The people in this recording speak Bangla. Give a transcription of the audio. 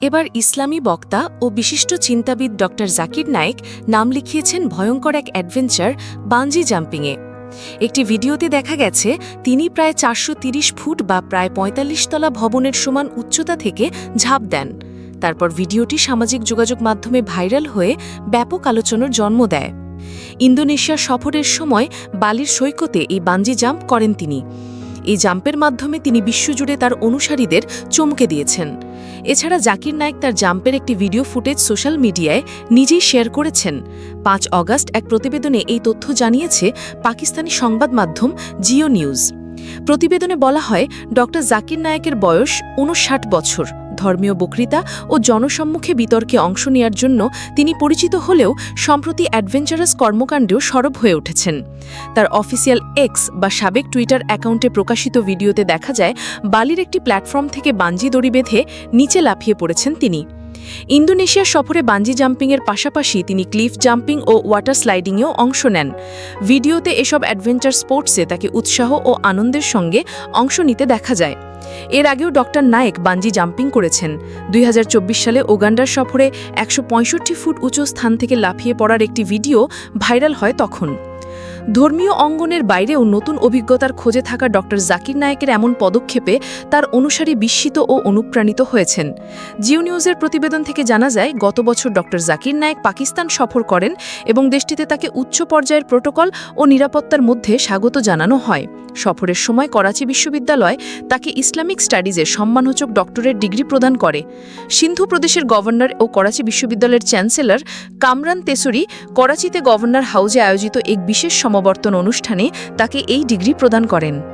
এবার ইসলামী বক্তা ও বিশিষ্ট চিন্তাবিদ ড. জাকির নায়েক নাম লিখিয়েছেন ভয়ঙ্কর এক অ্যাডভেঞ্চার বাঞ্জি জাম্পিংয়ে। একটি ভিডিওতে দেখা গেছে, তিনি প্রায় চারশো ফুট বা প্রায় ৪৫ তলা ভবনের সমান উচ্চতা থেকে ঝাঁপ দেন। তারপর ভিডিওটি সামাজিক যোগাযোগ মাধ্যমে ভাইরাল হয়ে ব্যাপক আলোচনার জন্ম দেয়। ইন্দোনেশিয়া সফরের সময় বালির সৈকতে এই বাঞ্জি জাম্প করেন তিনি। এই জাম্পের মাধ্যমে তিনি বিশ্বজুড়ে তার অনুসারীদের চমকে দিয়েছেন। এছাড়া জাকির নায়েক তার জাম্পের একটি ভিডিও ফুটেজ সোশ্যাল মিডিয়ায় নিজেই শেয়ার করেছেন। পাঁচ অগাস্ট এক প্রতিবেদনে এই তথ্য জানিয়েছে পাকিস্তানি সংবাদ মাধ্যম জিও নিউজ। প্রতিবেদনে বলা হয়, ডক্টর জাকির নায়েকের বয়স উনষাট বছর। ধর্মীয় বক্তৃতা ও জনসম্মুখে বিতর্কে অংশ নেয়ার জন্য তিনি পরিচিত হলেও সম্প্রতি অ্যাডভেঞ্চারাস কর্মকাণ্ডেও সরব হয়ে উঠেছেন। তার অফিসিয়াল এক্স বা সাবেক টুইটার অ্যাকাউন্টে প্রকাশিত ভিডিওতে দেখা যায়, বালির একটি প্ল্যাটফর্ম থেকে বাঞ্জি দড়ি বেঁধে নিচে লাফিয়ে পড়েছেন তিনি। ইন্দোনেশিয়া সফরে বাঞ্জি জাম্পিংয়ের পাশাপাশি তিনি ক্লিফ জাম্পিং ও ওয়াটার স্লাইডিংয়েও অংশ নেন। ভিডিওতে এসব অ্যাডভেঞ্চার স্পোর্টসে তাকে উৎসাহ ও আনন্দের সঙ্গে অংশ নিতে দেখা যায়। এর আগেও ডক্টর নায়েক বাঞ্জি জাম্পিং করেছেন। দুই হাজার চব্বিশ সালে ওগান্ডার সফরে একশো পঁয়ষট্টি ফুট উঁচু স্থান থেকে লাফিয়ে পড়ার একটি ভিডিও ভাইরাল হয় তখন। ধর্মীয় অঙ্গনের বাইরেও নতুন অভিজ্ঞতার খোঁজে থাকা ডক্টর জাকির নায়েকের এমন পদক্ষেপে তার অনুসারী বিস্মিত ও অনুপ্রাণিত হয়েছেন। জিও নিউজের প্রতিবেদন থেকে জানা যায়, গত বছর ডক্টর জাকির নায়েক পাকিস্তান সফর করেন এবং দেশটিতে তাকে উচ্চ পর্যায়ের প্রোটোকল ও নিরাপত্তার মধ্যে স্বাগত জানানো হয়। সফরের সময় করাচি বিশ্ববিদ্যালয় তাকে ইসলামিক স্টাডিজের সম্মানসূচক ডক্টরেট ডিগ্রি প্রদান করে। সিন্ধু প্রদেশের গভর্নর ও করাচি বিশ্ববিদ্যালয়ের চ্যান্সেলর কামরান তেসুরি করাচিতে গভর্নর হাউজে আয়োজিত এক বিশেষ সমাবর্তন অনুষ্ঠানে তাকে এই ডিগ্রি প্রদান করেন।